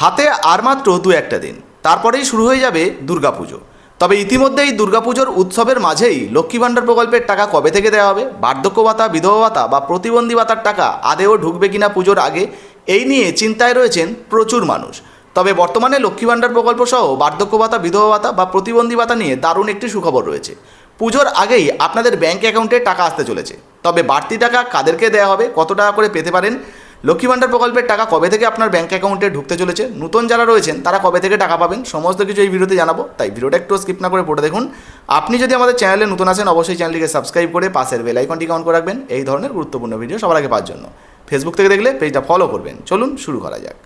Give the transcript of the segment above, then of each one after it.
হাতে আর মাত্র দু একটা দিন। তারপরেই শুরু হয়ে যাবে দুর্গাপুজো। তবে ইতিমধ্যেই দুর্গাপুজোর উৎসবের মাঝেই লক্ষ্মী ভাণ্ডার প্রকল্পের টাকা কবে থেকে দেওয়া হবে? বার্ধক্য ভাতা, বিধবা ভাতা বা প্রতিবন্ধী ভাতার টাকা আদেও ঢুকবে কিনা পুজোর আগে? এই নিয়ে চিন্তায় রয়েছেন প্রচুর মানুষ। তবে বর্তমানে লক্ষ্মী ভাণ্ডার প্রকল্প সহ বার্ধক্য ভাতা, বিধবা ভাতা বা প্রতিবন্ধী ভাতা নিয়ে দারুণ একটি সুখবর রয়েছে। পুজোর আগেই আপনাদের ব্যাঙ্ক অ্যাকাউন্টে টাকা আসতে চলেছে। তবে বাড়তি টাকা কাদেরকে দেওয়া হবে? কত টাকা করে পেতে পারেন? লক্ষ্মী ভাণ্ডার প্রকল্পের টাকা কবে থেকে আপনার ব্যাঙ্ক অ্যাকাউন্টে ঢুকতে চলেছে? নতুন যারা রয়েছেন, তারা কবে থেকে টাকা পাবেন? সমস্ত কিছু এই ভিডিওতে জানাব। তাই ভিডিওটা একটু স্কিপ না করে পড়ে দেখুন। আপনি যদি আমাদের চ্যানেলে নতুন আসেন, অবশ্যই চ্যানেলটিকে সাবস্ক্রাইব করে পাশের বেল আইকনটিকে অন করে রাখবেন। এই ধরনের গুরুত্বপূর্ণ ভিডিও সবার আগে পাওয়ার জন্য। ফেসবুক থেকে দেখলে পেজটা ফলো করবেন। চলুন শুরু করা যাক।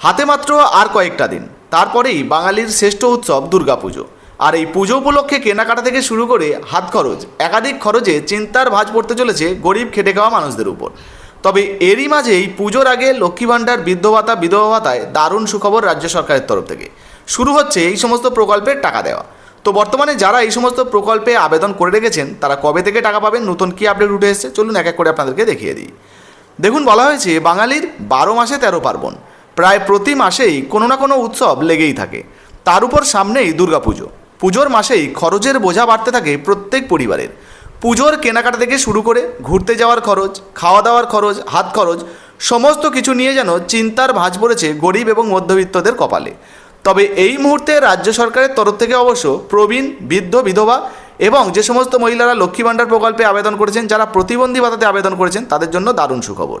হাতে মাত্র আর কয়েকটা দিন। তারপরেই বাঙালির শ্রেষ্ঠ উৎসব দুর্গাপুজো। আর এই পুজো উপলক্ষে কেনাকাটা থেকে শুরু করে হাত খরচ, একাধিক খরচে চিন্তার ভাঁজ পড়তে চলেছে গরিব খেটে খাওয়া মানুষদের উপর। তবে এরই মাঝেই পুজোর আগে লক্ষ্মী ভাণ্ডার বৃদ্ধ ভাতা বিধবা ভাতায় দারুণ সুখবর রাজ্য সরকারের তরফ থেকে। শুরু হচ্ছে এই সমস্ত প্রকল্পের টাকা দেওয়া। তো বর্তমানে যারা এই সমস্ত প্রকল্পে আবেদন করে রেখেছেন, তারা কবে থেকে টাকা পাবেন, নতুন কী আপডেট উঠে এসেছে, চলুন এক এক করে আপনাদেরকে দেখিয়ে দিই। দেখুন, বলা হয়েছে, বাঙালির বারো মাসে তেরো পার্বণ। প্রায় প্রতি মাসেই কোনো না কোনো উৎসব লেগেই থাকে। তার উপর সামনেই দুর্গাপুজো। পুজোর মাসেই খরচের বোঝা বাড়তে থাকে প্রত্যেক পরিবারের। পুজোর কেনাকাটা থেকে শুরু করে ঘুরতে যাওয়ার খরচ খাওয়া দাওয়ার খরচ, হাত খরচ, সমস্ত কিছু নিয়ে যেন চিন্তার ভাঁজ পড়েছে গরিব এবং মধ্যবিত্তদের কপালে। তবে এই মুহূর্তে রাজ্য সরকারের তরফ থেকে অবশ্য প্রবীণ, বৃদ্ধ, বিধবা এবং যে সমস্ত মহিলারা লক্ষ্মী ভাণ্ডার প্রকল্পে আবেদন করেছেন, যারা প্রতিবন্ধী ভাতাতে আবেদন করেছেন, তাদের জন্য দারুণ সুখবর।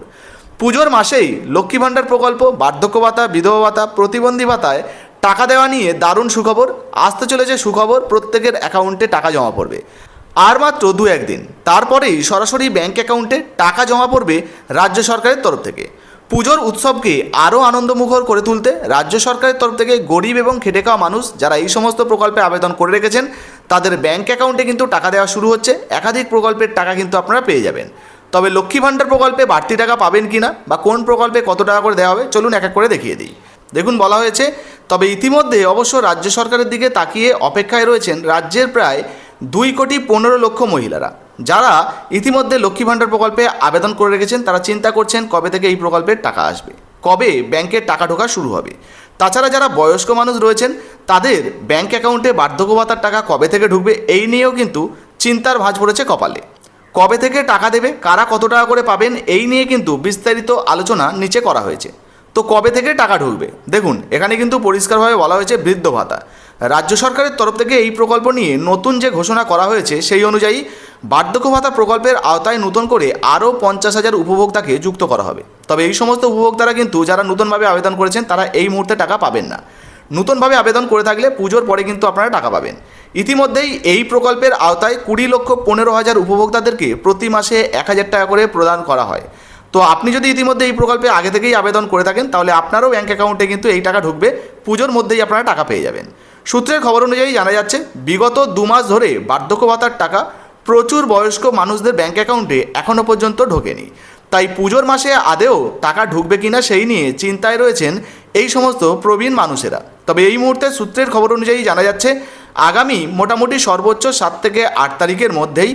পুজোর মাসেই লক্ষ্মী ভাণ্ডার প্রকল্প, বার্ধক্য ভাতা, বিধবা ভাতা, প্রতিবন্ধী ভাতায় টাকা দেওয়া নিয়ে দারুণ সুখবর। আসতে চলেছে সুখবর, প্রত্যেকের অ্যাকাউন্টে টাকা জমা পড়বে। আর মাত্র দু একদিন। তারপরেই সরাসরি ব্যাঙ্ক অ্যাকাউন্টে টাকা জমা পড়বে রাজ্য সরকারের তরফ থেকে। পুজোর উৎসবকে আরও আনন্দমুখর করে তুলতে রাজ্য সরকারের তরফ থেকে গরিব এবং খেটে খাওয়া মানুষ যারা এই সমস্ত প্রকল্পে আবেদন করে রেখেছেন, তাদের ব্যাঙ্ক অ্যাকাউন্টে কিন্তু টাকা দেওয়া শুরু হচ্ছে। একাধিক প্রকল্পের টাকা কিন্তু আপনারা পেয়ে যাবেন। তবে লক্ষ্মী ভাণ্ডার প্রকল্পে বাড়তি টাকা পাবেন কি না বা কোন প্রকল্পে কত টাকা করে দেওয়া হবে, চলুন এক এক করে দেখিয়ে দিই। দেখুন বলা হয়েছে, তবে ইতিমধ্যে অবশ্য রাজ্য সরকারের দিকে তাকিয়ে অপেক্ষায় রয়েছেন রাজ্যের প্রায় দুই কোটি পনেরো লক্ষ মহিলারা। যারা ইতিমধ্যে লক্ষ্মী ভাণ্ডার প্রকল্পে আবেদন করে রেখেছেন, তারা চিন্তা করছেন কবে থেকে এই প্রকল্পের টাকা আসবে, কবে ব্যাংকের টাকা ঢোকা শুরু হবে। তাছাড়া যারা বয়স্ক মানুষ রয়েছেন, তাদের ব্যাংক অ্যাকাউন্টে বার্ধক্য ভাতার টাকা কবে থেকে ঢুকবে, এই নিয়েও কিন্তু চিন্তার ভাঁজ পড়েছে কপালে। কবে থেকে টাকা দেবে, কারা কত টাকা করে পাবেন, এই নিয়ে কিন্তু বিস্তারিত আলোচনা নিচে করা হয়েছে। তো কবে থেকে টাকা ঢুকবে? দেখুন, এখানে কিন্তু পরিষ্কারভাবে বলা হয়েছে বৃদ্ধ ভাতা। রাজ্য সরকারের তরফ থেকে এই প্রকল্প নিয়ে নতুন যে ঘোষণা করা হয়েছে, সেই অনুযায়ী বার্ধক্য ভাতা প্রকল্পের আওতায় নতুন করে আরও পঞ্চাশ হাজার উপভোক্তাকে যুক্ত করা হবে। তবে এই সমস্ত উপভোক্তারা কিন্তু যারা নতুনভাবে আবেদন করেছেন, তারা এই মুহূর্তে টাকা পাবেন না। নতুনভাবে আবেদন করে থাকলে পুজোর পরে কিন্তু আপনারা টাকা পাবেন। ইতিমধ্যেই এই প্রকল্পের আওতায় কুড়ি লক্ষ পনেরো হাজার উপভোক্তাদেরকে প্রতি মাসে এক হাজার টাকা করে প্রদান করা হয়। তো আপনি যদি ইতিমধ্যে এই প্রকল্পে আগে থেকেই আবেদন করে থাকেন, তাহলে আপনারও ব্যাঙ্ক অ্যাকাউন্টে কিন্তু এই টাকা ঢুকবে। পুজোর মধ্যেই আপনারা টাকা পেয়ে যাবেন। সূত্রের খবর অনুযায়ী জানা যাচ্ছে, বিগত দু মাস ধরে বার্ধক্য ভাতার টাকা প্রচুর বয়স্ক মানুষদের ব্যাঙ্ক অ্যাকাউন্টে এখনও পর্যন্ত ঢোকেনি। তাই পুজোর মাসে আদেও টাকা ঢুকবে কিনা সেই নিয়ে চিন্তায় রয়েছেন এই সমস্ত প্রবীণ মানুষেরা। তবে এই মুহূর্তে সূত্রের খবর অনুযায়ী জানা যাচ্ছে আগামী মোটামুটি সর্বোচ্চ সাত থেকে আট তারিখের মধ্যেই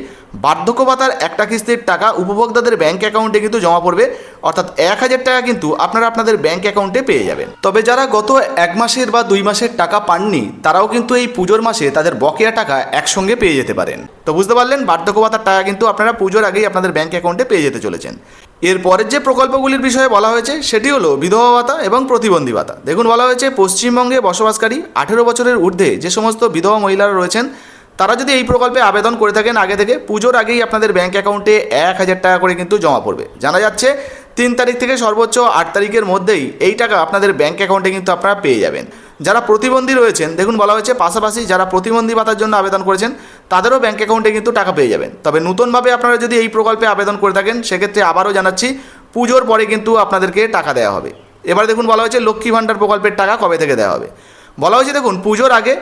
বার্ধক্য ভাতার একটা কিস্তির টাকা উপভোক্তাদের ব্যাংক অ্যাকাউন্টে কিন্তু জমা পড়বে। অর্থাৎ এক হাজার টাকা কিন্তু আপনারা আপনাদের ব্যাংক অ্যাকাউন্টে পেয়ে যাবেন। তবে যারা গত এক মাসের বা দুই মাসের টাকা পাননি, তারাও কিন্তু এই পুজোর মাসে তাদের বকেয়া টাকা একসঙ্গে পেয়ে যেতে পারেন। তো বুঝতে পারলেন বার্ধক্য ভাতার টাকা কিন্তু আপনারা পুজোর আগেই আপনাদের ব্যাংক অ্যাকাউন্টে পেয়ে যেতে চলেছেন। এর পরের যে প্রকল্পগুলির বিষয়ে বলা হয়েছে, সেটি হলো বিধবা ভাতা এবং প্রতিবন্ধী ভাতা। দেখুন, বলা হয়েছে, পশ্চিমবঙ্গে বসবাসকারী আঠেরো বছরের ঊর্ধ্বে যে সমস্ত বিধবা মহিলারা রয়েছেন, তারা যদি এই প্রকল্পে আবেদন করে থাকেন আগে থেকে, পুজোর আগেই আপনাদের ব্যাঙ্ক অ্যাকাউন্টে এক হাজার টাকা করে কিন্তু জমা পড়বে। জানা যাচ্ছে, তিন তারিখ থেকে সর্বোচ্চ আট তারিখের মধ্যেই এই টাকা আপনাদের ব্যাঙ্ক অ্যাকাউন্টে কিন্তু আপনারা পেয়ে যাবেন। যারা প্রতিবন্ধী রয়েছেন, দেখুন বলা হয়েছে পাশাপাশি যারা প্রতিবন্ধী ভাতার জন্য আবেদন করেছেন, তাদেরও ব্যাঙ্ক অ্যাকাউন্টে কিন্তু টাকা পেয়ে যাবেন। তবে নতুনভাবে আপনারা যদি এই প্রকল্পে আবেদন করে থাকেন, সেক্ষেত্রে আবারও জানাচ্ছি, পুজোর পরে কিন্তু আপনাদেরকে টাকা দেওয়া হবে। এবার দেখুন বলা হয়েছে লক্ষ্মী ভাণ্ডার প্রকল্পের টাকা কবে থেকে দেওয়া হবে? বলা হয়েছে দেখুন, পুজোর আগে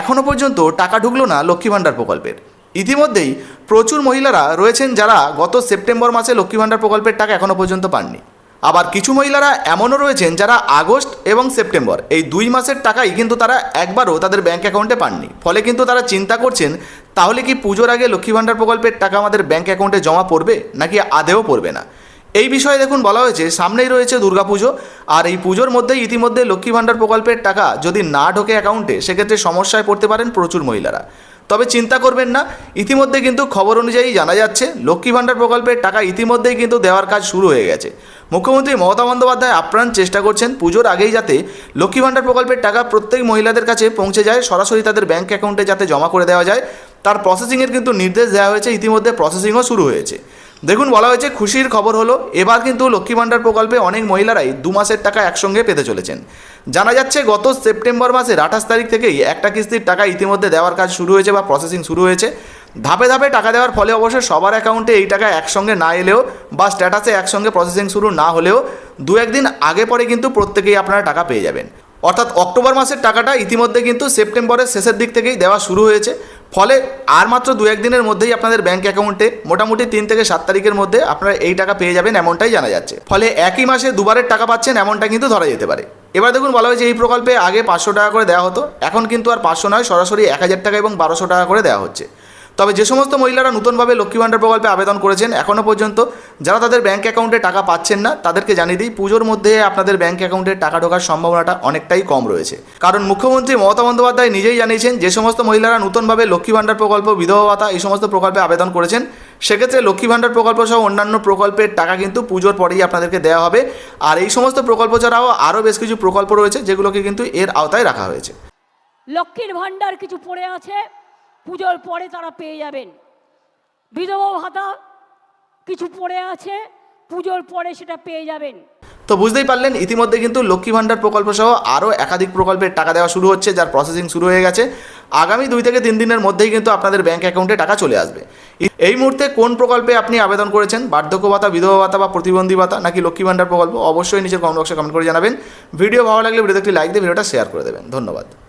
এখনও পর্যন্ত টাকা ঢুকলো না লক্ষ্মী ভাণ্ডার প্রকল্পের। ইতিমধ্যেই প্রচুর মহিলারা রয়েছেন যারা গত সেপ্টেম্বর মাসে লক্ষ্মী ভাণ্ডার প্রকল্পের টাকা এখনও পর্যন্ত পাননি। আবার কিছু মহিলারা এমনও রয়েছেন যারা আগস্ট এবং সেপ্টেম্বর, এই দুই মাসের টাকাই কিন্তু তারা একবারও তাদের ব্যাঙ্ক অ্যাকাউন্টে পাননি। ফলে কিন্তু তারা চিন্তা করছেন, তাহলে কি পুজোর আগে লক্ষ্মী ভাণ্ডার প্রকল্পের টাকা আমাদের ব্যাঙ্ক অ্যাকাউন্টে জমা পড়বে, নাকি আদেও পড়বে না? এই বিষয়ে দেখুন, বলা হয়েছে, সামনেই রয়েছে দুর্গাপুজো আর এই পুজোর মধ্যেই ইতিমধ্যে লক্ষ্মী ভাণ্ডার প্রকল্পের টাকা যদি না ঢোকে অ্যাকাউন্টে সেক্ষেত্রে সমস্যায় পড়তে পারেন প্রচুর মহিলারা। তবে চিন্তা করবেন না ইতিমধ্যে কিন্তু খবর অনুযায়ী জানা যাচ্ছে, লক্ষ্মী ভাণ্ডার প্রকল্পের টাকা ইতিমধ্যেই কিন্তু দেওয়ার কাজ শুরু হয়ে গেছে। মুখ্যমন্ত্রী মমতা বন্দ্যোপাধ্যায় আপ্রাণ চেষ্টা করছেন পুজোর আগেই যাতে লক্ষ্মী ভাণ্ডার প্রকল্পের টাকা প্রত্যেক মহিলাদের কাছে পৌঁছে যায়, সরাসরি তাদের ব্যাঙ্ক অ্যাকাউন্টে যাতে জমা করে দেওয়া যায়। তার প্রসেসিংয়ের কিন্তু নির্দেশ দেওয়া হয়েছে, ইতিমধ্যে প্রসেসিংও শুরু হয়েছে। দেখুন, বলা হয়েছে খুশির খবর হলো, এবার কিন্তু লক্ষ্মী ভাণ্ডার প্রকল্পে অনেক মহিলারাই দু মাসের টাকা একসঙ্গে পেতে চলেছেন। জানা যাচ্ছে, গত সেপ্টেম্বর মাসের আঠাশ তারিখ থেকেই একটা কিস্তির টাকা ইতিমধ্যে দেওয়ার কাজ শুরু হয়েছে বা প্রসেসিং শুরু হয়েছে। ধাপে ধাপে টাকা দেওয়ার ফলে অবশ্য সবার অ্যাকাউন্টে এই টাকা একসঙ্গে না এলেও বা স্ট্যাটাসে একসঙ্গে প্রসেসিং শুরু না হলেও দু একদিন আগে পরে কিন্তু প্রত্যেকেই আপনারা টাকা পেয়ে যাবেন। অর্থাৎ অক্টোবর মাসের টাকাটা ইতিমধ্যে কিন্তু সেপ্টেম্বরের শেষের দিক থেকেই দেওয়া শুরু হয়েছে। ফলে আর মাত্র দু একদিনের মধ্যেই আপনাদের ব্যাঙ্ক অ্যাকাউন্টে মোটামুটি তিন থেকে সাত তারিখের মধ্যে আপনারা এই টাকা পেয়ে যাবেন এমনটাই জানা যাচ্ছে। ফলে একই মাসে দুবারের টাকা পাচ্ছেন এমনটা কিন্তু ধরা যেতে পারে। এবার দেখুন বলা হয়েছে এই প্রকল্পে আগে পাঁচশো টাকা করে দেওয়া হতো, এখন কিন্তু আর পাঁচশো নয়, সরাসরি এক হাজার টাকা এবং বারোশো টাকা করে দেওয়া হচ্ছে। তবে যে সমস্ত মহিলারা নতুনভাবে লক্ষ্মী ভাণ্ডার প্রকল্পে আবেদন করেছেন এখনও পর্যন্ত যারা তাদের ব্যাঙ্ক অ্যাকাউন্টে টাকা পাচ্ছেন না, তাদেরকে জানিয়ে দিই, পুজোর মধ্যে আপনাদের ব্যাঙ্ক অ্যাকাউন্টে টাকা ঢোকার সম্ভাবনাটা অনেকটাই কম রয়েছে। কারণ মুখ্যমন্ত্রী মমতা বন্দ্যোপাধ্যায় নিজেই জানিয়েছেন, যে সমস্ত মহিলারা নতুনভাবে লক্ষ্মী ভাণ্ডার প্রকল্প, বিধবা ভাতা এই সমস্ত প্রকল্পে আবেদন করেছেন, সেক্ষেত্রে লক্ষ্মী ভাণ্ডার প্রকল্প সহ অন্যান্য প্রকল্পের টাকা কিন্তু পুজোর পরেই আপনাদেরকে দেওয়া হবে। আর এই সমস্ত প্রকল্প ছাড়াও আরও বেশ কিছু প্রকল্প রয়েছে, যেগুলোকে কিন্তু এর আওতায় রাখা হয়েছে। লক্ষ্মীর ভাণ্ডার কিছু পড়ে আছে। পুজোর পরে তারা পেয়ে যাবেন। বিধবা ভাতা, কিছু পড়ে আছে, পুজোর পরে সেটা পেয়ে যাবেন। তো বুঝতেই পারলেন, ইতিমধ্যে কিন্তু লক্ষ্মী ভাণ্ডার প্রকল্প সহ আরও একাধিক প্রকল্পের টাকা দেওয়া শুরু হচ্ছে, যার প্রসেসিং শুরু হয়ে গেছে। আগামী দুই থেকে তিন দিনের মধ্যেই কিন্তু আপনাদের ব্যাঙ্ক অ্যাকাউন্টে টাকা চলে আসবে। এই মুহূর্তে কোন প্রকল্পে আপনি আবেদন করেছেন? বার্ধক্য ভাতা, বিধবা ভাতা বা প্রতিবন্ধী ভাতা, নাকি লক্ষ্মী ভাণ্ডার প্রকল্প? অবশ্যই নিচের কমেন্ট বক্সে কমেন্ট করে জানাবেন। ভিডিও ভালো লাগলে ভিডিওতে একটি লাইক দিয়ে ভিডিওটা শেয়ার করে দেবেন। ধন্যবাদ।